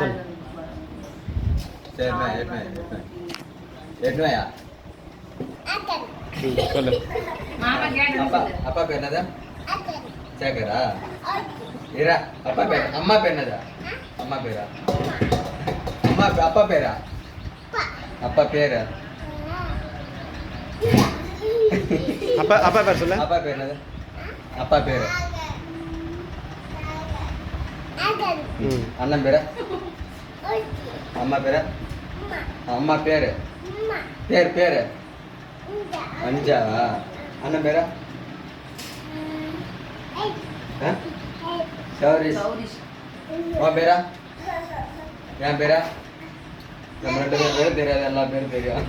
சொல்லு. அப்பா பேர் என்னதா? சேகரா? இரா அப்பா பேர் அம்மா பேர் என்னதா? அம்மா பேரா? அம்மா அப்பா பேரா? அப்பா பேரு? அப்பா அப்பா பேர் சொல்லு. அப்பா பேர் என்னது? அப்பா பேரு? அண்ணன் பேரு? அம்மா பேரு? அம்மா பேரு? பேர் பேரு? அஞ்சா? அண்ணன் பேரா? சௌரிஷ். உன் பேரா? என் பேரா? நம்ம ரெண்டு பேர் பேரும் தெரியாது எல்லா பேரும் தெரியும்.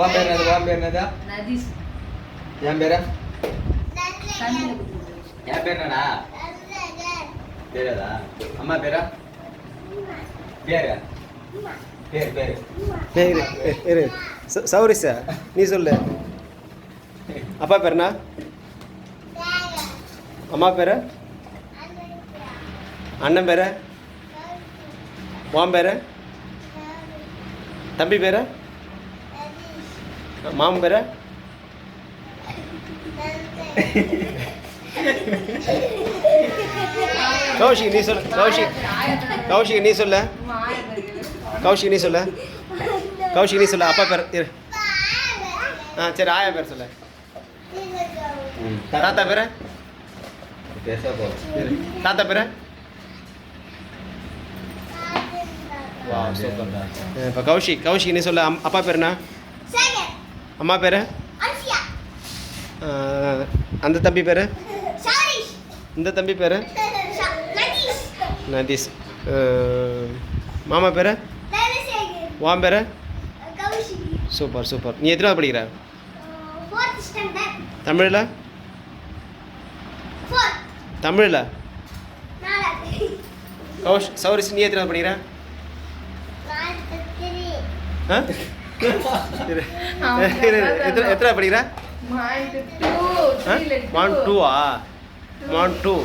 உன் பேர் என்னது? உன் பேர் என்னதா. என் பேரா. என் பேர் என்னடா? தெரியாதா அம்மா பேரா? பேரு? பேர் பேர். பேர் இரு இரு, ச- சௌரிஷா நீ சொல்லு. அப்பா பேர் அம்மா பேர்? அண்ணன் பேர்? மாம் பேர்? தம்பி பேர்? மாமன் பேர்? கௌஷிக் நீ சொல்லு கௌஷிக் கௌஷிக் நீ சொல்லு. கௌஷிக் நீ சொல்லு. கௌஷிக் நீ சொல்லு. அப்பா பேர் இரு. ஆ சரி ஆயா பேர் சொல்லு. தாத்தா பேர்? தாத்தா பேர்? இப்போ கௌஷிக் கௌஷிக் நீ சொல்லு. அம்- அப்பா பேர் என்ன அம்மா பேர்? அந்த தம்பி பேர்? இந்த தம்பி பேர்? நதீஷ். மாமா பேர்? உன் பேர்? Super super. நீ எத்தனாவது படிக்கிற? தமிழில்? தமிழில்? கௌஷ் சௌரிஷ் நீ எத்தனாவது படிக்கிற. எத்தனை எத்தனை படிக்கிற. ஒன் டூவா? One two two.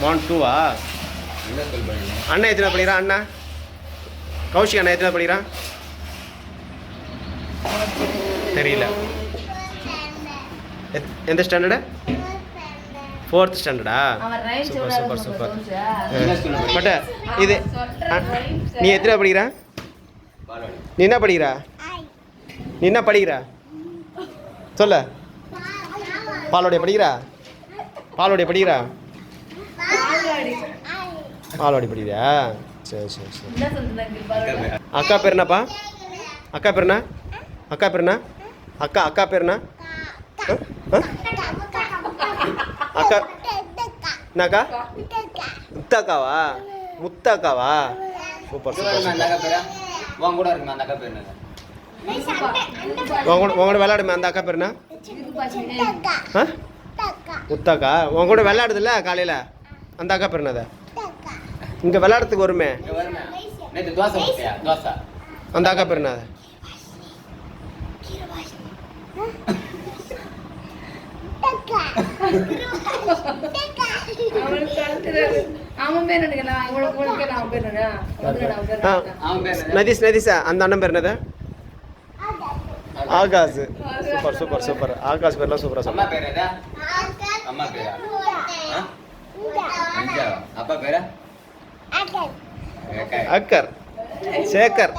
ஒன் டூவா அண்ணன் எத்தனை படிக்கிறான் அண்ணா? கௌஷிக் அண்ணா எத்தனை படிக்கிறான்? தெரியல. எத்- எந்த ஸ்டாண்டர்டு ஃபோர்த் ஸ்டாண்டர்டா சூப்பர் சூப்பர் சூப்பர் தோணுச்சா? என்ன school படிக்கிற? பட் இது நீ எத்தனை படிக்கிற? நீ என்ன படிக்கிற? நீ என்ன படிக்கிற? சொல்ல. பாலோடைய படிக்கிறா? பாலோடைய படிக்கிறா? பாலோடி படிக்கிறியா? சரி சரி சரி. அக்கா பேர் என்னப்பா? அக்கா பேர் என்ன? அக்கா பேர் என்ன? அக்கா அக்கா பேர் என்ன? அக்கா. என்னக்கா? முத்தாக்காவா? முத்தாக்காவா? Super super super. அக்கா உன் கூட இருக்குமா? அந்த அக்கா பேர் என்னது? உன் கூட உன் கூட விளையாடுமே அந்த அக்கா பேர் என்ன? ஆ? முத்தாக்கா உன் கூட விளையாடுதுல்ல காலையில்? அந்த அக்கா பேர் என்னது? இங்கே விளையாடுறதுக்கு வருமே? அந்த அக்கா பேர் என்னது? நதீஷ் நதீஷா அந்த அண்ணன் பேர் என்னது? Akash. Super super super. Akash பேர்லாம் சூப்பராக அம்மா பேர் அம்மா பேரா? அப்பா பேரா? அக்கா. அக்கர். சேகர்.